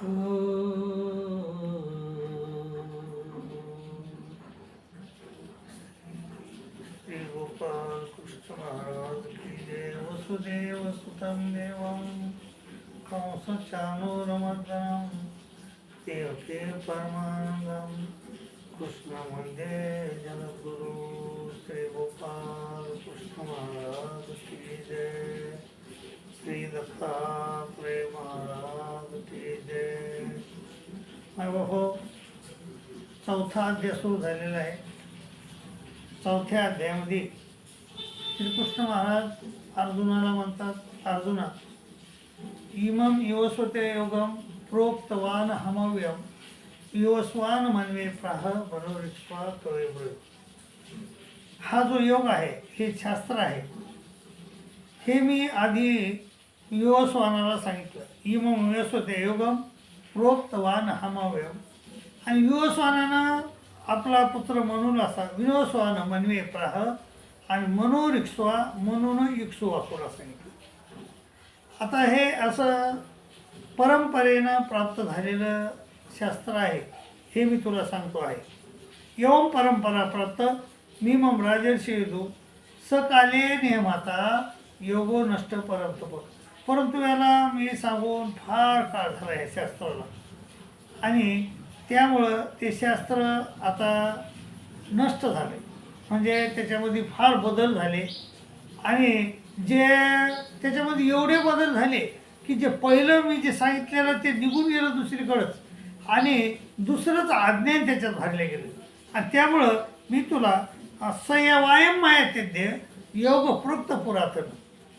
श्री गोपाल कृष्ण महाराज वसुदेव सुतं देवं कंस चाणूरमर्दनं देवते परमानन्दं कृष्ण वन्दे जगद्गुरु श्री गोपाल की जय। श्री दत्तात्रय महाराज की जय हो. चौथा अध्याय सुरू झालेला आहे. चौथ्या अध्यायामध्ये श्रीकृष्ण महाराज अर्जुनाला म्हणतात अर्जुना इमं युवस्वते योगम प्रोक्तवान हमव्यम युवस्वान मनवे प्राह बरोरिक्ष्वा कवे हा जो योग आहे हे शास्त्र आहे. हे मी आधी युवस्वानाला सांगितलं इमं युवस्वते योगम प्रोक्तवान हमावयम आणि युवस्वानानं आपला पुत्र म्हणून असा विनोस्वान मनवे प्राह आणि मनोरिक्स्वा म्हणून इक्सू वापरा सांगितलं. आता हे असं परंपरेनं प्राप्त झालेलं शास्त्र आहे हे मी तुला सांगतो आहे. एवं परंपरा प्राप्त मिमम राजर्षी येतो सकाले नियमाता योगो नष्ट परंतप परंतु याला मी सांगून फार काळ झाला आहे शास्त्राला. आणि त्यामुळं ते शास्त्र आता नष्ट झाले म्हणजे त्याच्यामध्ये फार बदल झाले. आणि जे त्याच्यामध्ये एवढे बदल झाले की जे पहिलं मी जे सांगितलेलं ते निघून गेलं दुसरीकडंच. आणि दुसरंच अज्ञान त्याच्यात भरले गेलं. आणि त्यामुळं मी तुला संयवायम मायातेद्य योग प्रोक्त पुरातन.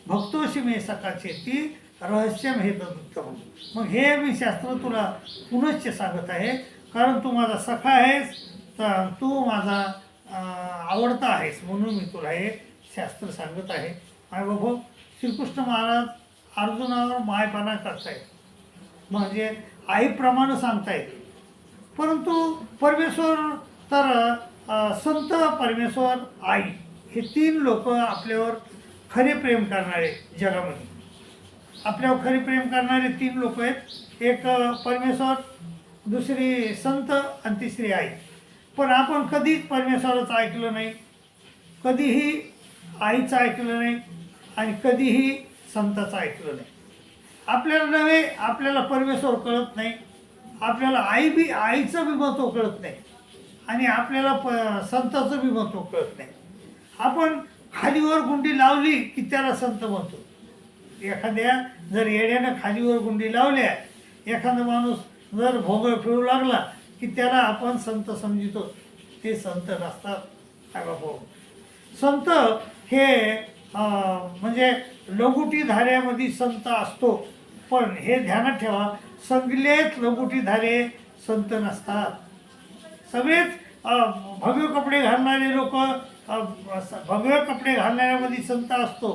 भक्तोशी मे सकाळचे ती रहस्यम हे उत्तम मग हे मी शास्त्र तुला पुनश्च सांगत आहे. कारण तू माझा सखा आहेस तर तू माझा आवडता आहेस म्हणून मी तुला हे शास्त्र सांगत आहे. आणि बाबा श्रीकृष्ण महाराज अर्जुनावर मायपणा करतायत. म्हणजे आईप्रमाणे सांगतायत. परंतु परमेश्वर तर संत परमेश्वर आई हे तीन लोक आपल्यावर खरे प्रेम करणारे जगामध्ये. आपल्यावर खरे प्रेम करणारे तीन लोक आहेत. एक परमेश्वर दुसरी संत आणि तिसरी आई. पण आपण कधीच परमेश्वराचं ऐकलं नाही. कधीही आईचं ऐकलं नाही आणि कधीही संताचं ऐकलं नाही. आपल्याला नव्हे आपल्याला परमेश्वर कळत नाही. आपल्याला आई बी आईचं बी महत्त्व कळत नाही. आणि आपल्याला प संताचं बी महत्त्व कळत नाही. आपण खालीवर गुंडी लावली की त्याला संत म्हणतो. एखाद्या जर येड्यानं खालीवर गुंडी लावल्या एखादा माणूस जर भोगळ फिरू लागला की त्याला आपण संत समजितो. ते संत नसतात. काय बाबा? संत हे म्हणजे लघुटी धाऱ्यामध्ये संत असतो. पण हे ध्यानात ठेवा सगळेच लघुटी धारे संत नसतात. सगळेच अं, भगवे कपडे घालणारे लोक भगवे कपडे घालणाऱ्यामध्ये संत असतो.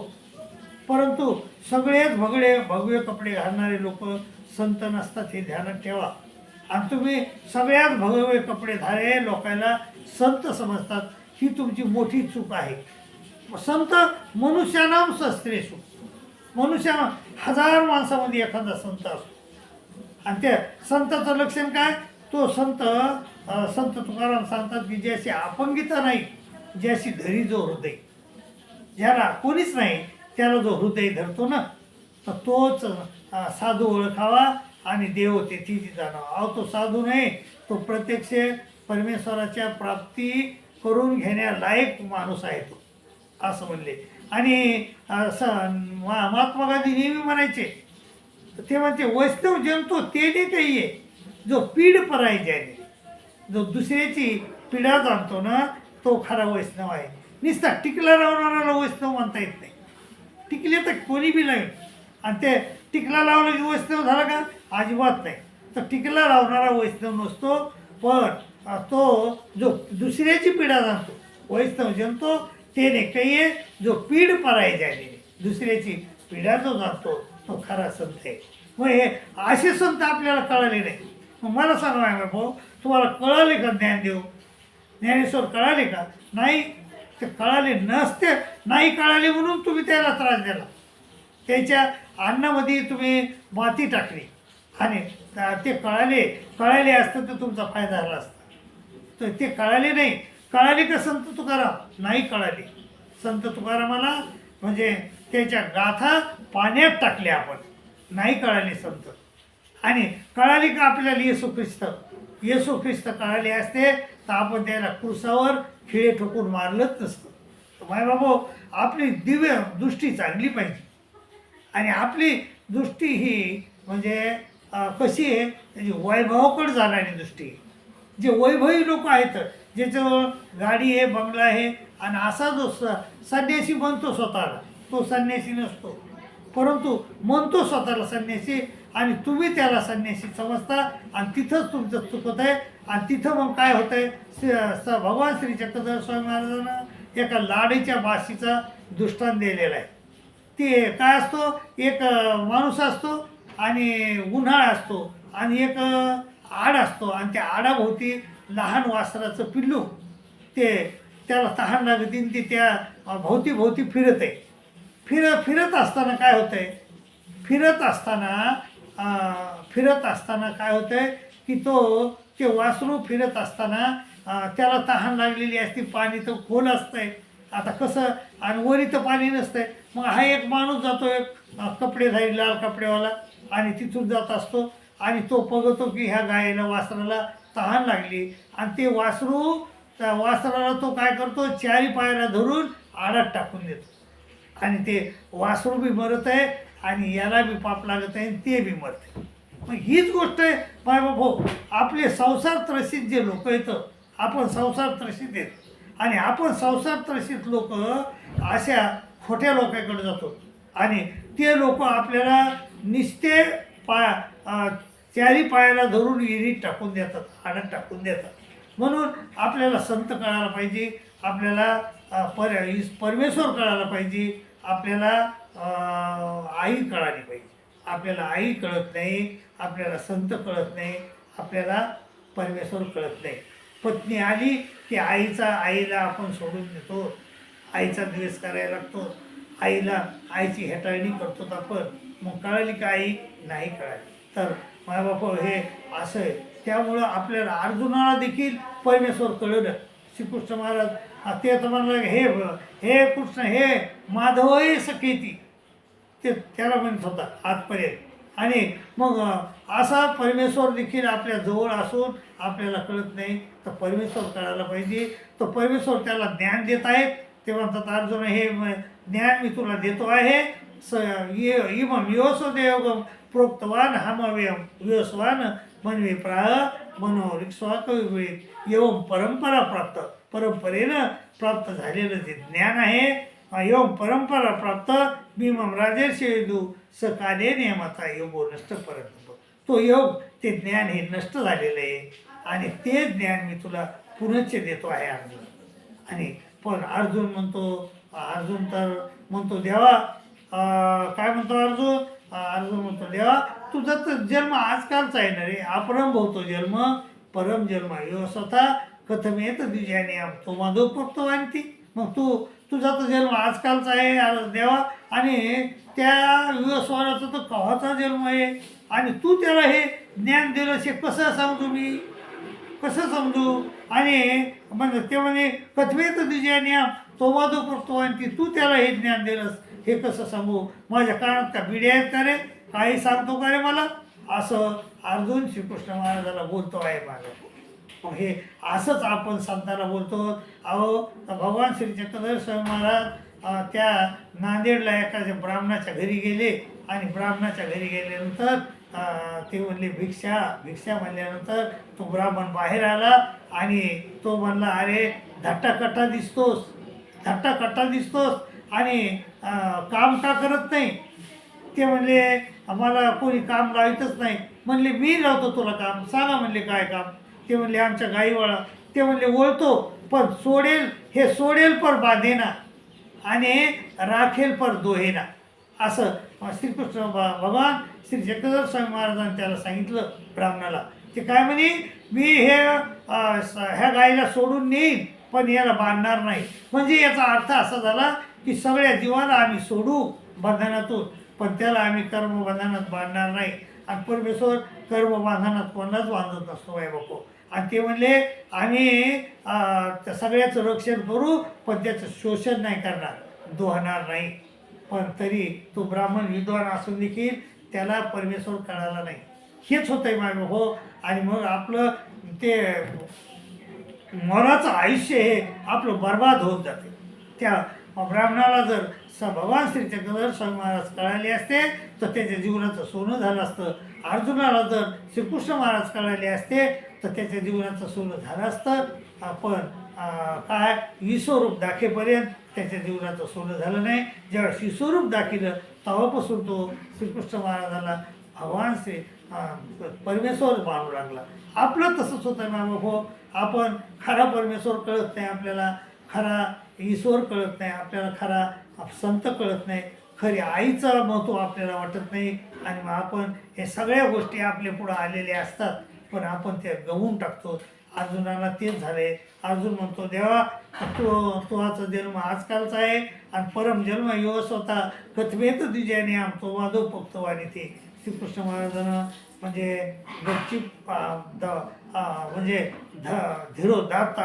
परंतु सगळेच भगडे भगवे कपडे घालणारे लोक संत नसतात हे ध्यानात ठेवा. आणि तुम्ही सगळ्यात भगवे कपडे धारे लोकांना संत समजतात ही तुमची मोठी चूक आहे. संत मनुष्यानाम शस्त्रेसु मनुष्या हजार माणसामध्ये एखादा संत असतो आणि त्या संताचं लक्षण काय? तो संत संत तुकाराम सांगतात की ज्याची अपंगिता नाही ज्याची धरी जो हृदय. ज्याला कोणीच नाही त्याला जो हृदय धरतो ना तर तोच साधू ओळखावा आणि देव तेथी जाणावा. अहो तो साधू नाही तो प्रत्यक्ष परमेश्वराच्या प्राप्ती करून घेण्यालायक माणूस आहे तो. असं म्हणले. आणि महात्मा गांधी नेहमी म्हणायचे ते म्हणते वैष्णव जंतू ते नाही आहे जो पीड पराय ज्याने जो दुसऱ्याची पिढा जाणतो ना तो खरा वैष्णव आहे. नुसता टिकला लावणाऱ्याला वैष्णव म्हणता येत नाही. टिकले तर कोणी बी नाही. आणि ते टिकला लावलं की वैष्णव झाला का? अजिबात नाही. तर टिकला लावणारा वैष्णव नसतो पण तो जो दुसऱ्याची पिढा जाणतो वैष्णव जणतो ते नाही काही आहे जो पीड पराय जाणे दुसऱ्याची पिढा जो जाणतो तो खरा संत आहे. मग हे असे संत आपल्याला कळाले नाही. मग मला सांगा भाऊ तुम्हाला कळाले का ज्ञानदेव ज्ञानेश्वर कळाले का? नाही ते कळाले नसते नाही कळाले म्हणून तुम्ही त्याला त्रास दिला. त्याच्या अन्नामध्ये तुम्ही माती टाकली. आणि ते कळाले कळाले असतं तर तुमचा फायदा झाला असता. तर ते कळाले नाही. कळाले का संत तुकाराम? नाही कळाले. संत तुकारामाला म्हणजे त्याच्या गाथा पाण्यात टाकल्या आपण. नाही कळाले संत. आणि कळाले का आपल्याला येसू ख्रिस्त? येसू ख्रिस्त कळाले असते तर आपण त्याला कुरसावर खिळे ठोकून मारलंच नसतं. माय बाबा आपली दिव्य दृष्टी चांगली पाहिजे. आणि आपली दृष्टी ही म्हणजे कशी आहे? त्याची वैभवाकडे जाणारी दृष्टी आहे. जे वैभवी लोक आहेत ज्याच्यावर गाडी आहे बंगला आहे आणि असा जो स संन्यासी म्हणतो स्वतःला तो संन्यासी नसतो. परंतु म्हणतो स्वतःला संन्यासी आणि तुम्ही त्याला संन्यासी समजता आणि तिथंच तुमचं चुकत आहे आणि तिथं मग काय होतं आहे भगवान श्री चक्रधर स्वामी महाराजांना एका लाडीच्या बाशीचा दृष्टांत दिलेला आहे. ते काय असतो? एक माणूस असतो आणि उन्हाळा असतो आणि एक आड असतो आणि त्या आडाभोवती लहान वासराचं पिल्लू. ते त्याला तहान लागते ते त्या भोवतीभोवती भोवती भोवती फिरत आहे. फिर फिरत असताना काय होतं आहे फिरत असताना फिरत असताना काय होतं आहे की तो ते वासरू फिरत असताना त्याला तहान लागलेली असते पाणी तर खोल असतंय. आता कसं आणि वरी तर पाणी नसतंय. मग हा एक माणूस जातो एक कपडे धारी लाल कपडेवाला आणि तिथून जात असतो. आणि तो बघतो की ह्या गायीला वासराला तहान लागली. आणि ते वासरू त्या वासराला तो काय करतो? चारी पायाला धरून आडात टाकून देतो. आणि ते वासरू बी मरत आहे आणि याला बी पाप लागत आहे आणि ते बी मरते मग हीच गोष्ट आहे. माय भाऊ आपले संसार त्रसित जे लोक येतं आपण संसार त्रसित आहेत. आणि आपण संसार त्रसित लोक अशा खोट्या लोकांकडे जातो. आणि ते लोक आपल्याला निस्ते पाय चारी पायाला धरून विहिरीत टाकून देतात आडत टाकून देतात. म्हणून आपल्याला संत कळायला पाहिजे आपल्याला पर परमेश्वर कळायला पाहिजे आपल्याला आई कळाली पाहिजे. आपल्याला आई कळत नाही आपल्याला संत कळत नाही आपल्याला परमेश्वर कळत नाही. पत्नी आली की आईचा आईला आपण सोडून देतो. आईचा द्वेष करायला लागतो. आईला आईची हेटाळणी करतो आपण. मग कळाली का आई नाही कळाली. तर माझ्या बापा हे असं आहे. त्यामुळं आपल्याला अर्जुनाला देखील परमेश्वर कळलं. श्रीकृष्ण महाराज ते तर म्हणलं हे हे कृष्ण हे माधव हे सखेती ते त्याला म्हणत होता आजपर्यंत. आणि मग असा परमेश्वर देखील आपल्या जवळ असून आपल्याला कळत नाही. तर परमेश्वर कळायला पाहिजे. तर परमेश्वर त्याला ज्ञान देत आहेत. ते म्हणतात अर्जुन हे ज्ञान मी तुला देतो आहे. स ये इमम योसो प्रोक्तवान हमव्यम योसवान मनवे प्राह मनो रिक्स्वा एवम एवं परंपरा प्राप्त. परंपरेनं प्राप्त झालेलं जे ज्ञान आहे एवं परंपरा प्राप्त भीमम राजेशेदू सकाले नियमाचा योगो नष्ट परत तो योग ते ज्ञान हे नष्ट झालेलं आहे. आणि ते ज्ञान मी तुला पुनश्च देतो आहे अर्जुन. आणि पण अर्जुन म्हणतो अर्जुन तर म्हणतो देवा काय म्हणतो अर्जुन? अर्जुन म्हणतो देवा तुझा तर जन्म आजकालचा आहे ना रे. अपरम होतो जन्म परम जन्म. यो स्वतः कथम येत तुझ्याने तो माधव पडतो आणि ती मग तू तुझा तर जन्म आजकालचा आहे देवा. आणि त्या युवस्वराचा तर कव्हाचा जन्म आहे. आणि तू त्याला हे ज्ञान दिलं हे कसं समजू मी? कसं समजू? आणि म्हणजे ते म्हणे कथवेत तुझ्या ज्ञान तो करतो आणि ती तू त्याला हे ज्ञान दिलंस. हे कसं सांगू? माझ्या कानात का बिड्या आहेत का रे? काही सांगतो का रे मला? असं अर्जुन श्रीकृष्ण महाराजाला बोलतो आहे माझं. मग हे असंच आपण संतांना बोलतो अहो भगवान श्री चक्रधर स्वामी महाराज त्या नांदेडला एखाद्या ब्राह्मणाच्या घरी गेले आणि ब्राह्मणाच्या घरी गेल्यानंतर ते म्हणले भिक्षा भिक्षा म्हणल्यानंतर तो ब्राह्मण बाहेर आला आणि तो म्हणला अरे धट्टाकट्टा दिसतोस धट्टाकट्टा दिसतोस आणि काम का करत नाही? ते म्हणले आम्हाला कोणी काम लावितच नाही. म्हणले मी लावतो तुला काम सांगा म्हणले काय काम? ते म्हणले आमच्या गाईवाळा. ते म्हणले वळतो पण सोडेल हे सोडेल पर बांधेना आणि राखेल पर दोहेना. असं श्रीकृष्ण भगवान श्री चक्रधर स्वामी महाराजांनी त्याला सांगितलं ब्राह्मणाला. ते काय म्हणे मी हे स- ह्या गाईला सोडून नेईन पण याला बांधणार नाही. म्हणजे याचा अर्थ असा झाला की सगळ्या जीवाला आम्ही सोडू बंधनातून पण त्याला आम्ही कर्मबंधनात बांधणार नाही. आणि परमेश्वर कर्मबंधनात कोणालाच बांधत नसतो बाई बापू. आणि ते म्हणले आम्ही त्या सगळ्याचं रक्षण करू पण त्याचं शोषण नाही करणार दोहणार नाही. पण तरी तो ब्राह्मण विद्वान असून देखील त्याला परमेश्वर कळाला नाही. हेच होतंय माय हो. आणि मग आपलं ते मनाचं आयुष्य हे आपलं बर्बाद होत जाते. त्या ब्राह्मणाला जर स भगवान श्रीचक्र स्वामी महाराज कळाले असते तर त्याच्या जीवनाचं सोनं झालं असतं. अर्जुनाला जर श्रीकृष्ण महाराज कळाले असते तर त्याच्या जीवनाचं सोनं झालं असतं. आपण काय? विश्वरूप दाखेपर्यंत त्याच्या जीवनाचं सोनं झालं नाही. ज्यावेळेस विश्वरूप दाखिलं तेव्हापासून तो श्रीकृष्ण महाराजाला भगवान श्री परमेश्वर मानू लागला. आपलं तसंच होतं ना हो. आपण खरा परमेश्वर कळत नाही आपल्याला. खरा ईश्वर कळत नाही आपल्याला खरा संत कळत नाही खरी आईचं महत्त्व आपल्याला वाटत नाही. आणि मग आपण हे सगळ्या गोष्टी आपल्या पुढं आलेल्या असतात पण आपण ते गवून टाकतो. अर्जुनाला तेच झाले. अर्जुन म्हणतो देवा तो तुझाचा जन्म आजकालचा आहे आणि परम जन्म यो स्वतः. कथवेत दिजाने आमतो वादो आणि ते. श्रीकृष्ण महाराजांना म्हणजे गच्ची द- म्हणजे ध धीरोदात्त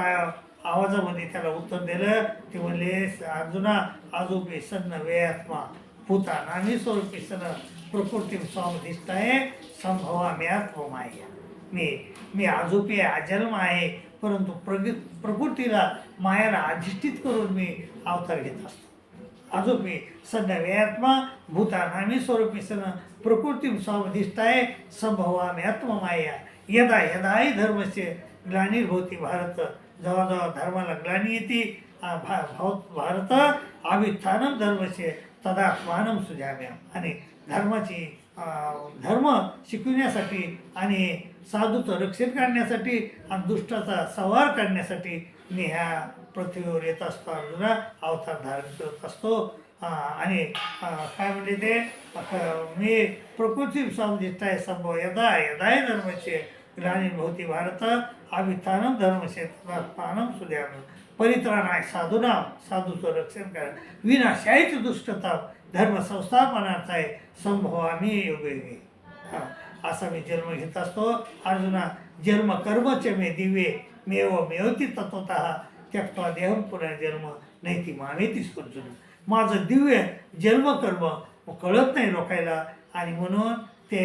आवाजामध्ये त्याला उत्तर दिलं. ते म्हणले अर्जुना आजोबे सन्न व्ययात्मा भूता नामी स्वरूपी सन प्रकृती स्वामधिष्ठाय संभवा मी आत्ममाया. मी मी आजोपी आजन्म अजन्म आहे परंतु प्रग प्रकृतीला मायाला अधिष्ठित करून मी अवतार घेत असतो. अजोपी सध्या भूता भूतानामी स्वरूपी सन प्रकृती स्वामधिष्ठाय आत्म आत्ममाया. यदा यदाही धर्मस्य ग्लानिर्भवती भारत जेव्हा जेव्हा धर्माला ग्लानी येते भा भाव- भारत आवित्थानम तदा तदात्मानम सुजाम्या आणि धर्माची धर्म शिकविण्यासाठी आणि साधूचं रक्षण करण्यासाठी आणि दुष्टाचा संहार करण्यासाठी मी ह्या पृथ्वीवर येत असतो अर्जुना अवतार धारण करत असतो. आणि काय म्हणजे ते? मी प्रकृती समजिष्ठाय संभव यदा यदाय धर्मचे ग्लानिर्भवती भारत अभिथानम धर्मक्षेत्र तदात्मानम सुद्याम परित्राणाय साधूना साधूचं रक्षण करा. विनाशायच दुष्टता धर्म संस्थापनार्थाय संभव आम्ही योगे असा मी जन्म घेत असतो. अर्जुना जन्म कर्मच मे दिव्ये मेव मेवती तत्वत त्यक्ता देहम पुनर्जन्म नाही ती मामेतीच अर्जुन माझं दिव्य जन्मकर्म कळत नाही लोकायला. आणि म्हणून ते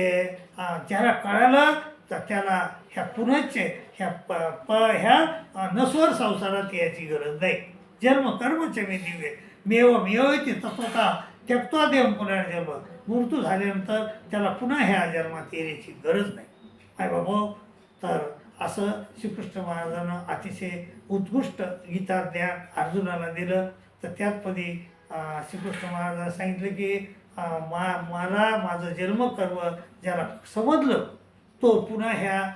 ज्याला कळालं तर त्याला ह्या पुनश्च ह्या प प ह्या नस्वर संसारात याची गरज नाही. जन्म कर्मच मी दिव्य मेव मेवती तत्वता त्यक्त्वा देव पुनर्जन्म मृत्यू झाल्यानंतर त्याला पुन्हा ह्या जन्मात येण्याची गरज नाही. काय बाबा तर असं श्रीकृष्ण महाराजानं अतिशय उत्कृष्ट गीता ज्ञान अर्जुनाला दिलं. तर त्याचपदी श्रीकृष्ण महाराजांना सांगितलं की मा मला माझं जन्मकर्म ज्याला समजलं तो पुन्हा ह्या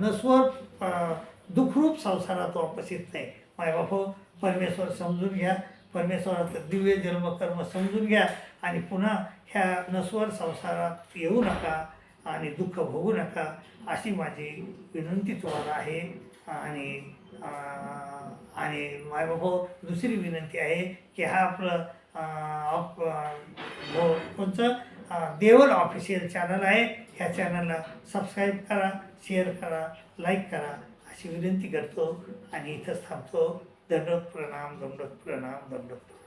नस्वर दुखरूप दुःखरूप संसारात वापस येत नाही. माय बापू हो, परमेश्वर समजून घ्या. परमेश्वराचं दिव्य जन्मकर्म समजून घ्या आणि पुन्हा ह्या नस्वर संसारात येऊ नका आणि दुःख भोगू नका अशी माझी विनंती तुम्हाला आहे. आणि आणि मायबाबा हो, दुसरी विनंती आहे की हा आपलं अं, हो, कोणचं? देवल ऑफिशियल चॅनल आहे. ह्या चॅनलला सबस्क्राईब करा शेअर करा लाईक करा. अशी विनंती करतो आणि इथंच थांबतो. दंडक प्रणाम दंडक प्रणाम दंडक प्रणाम.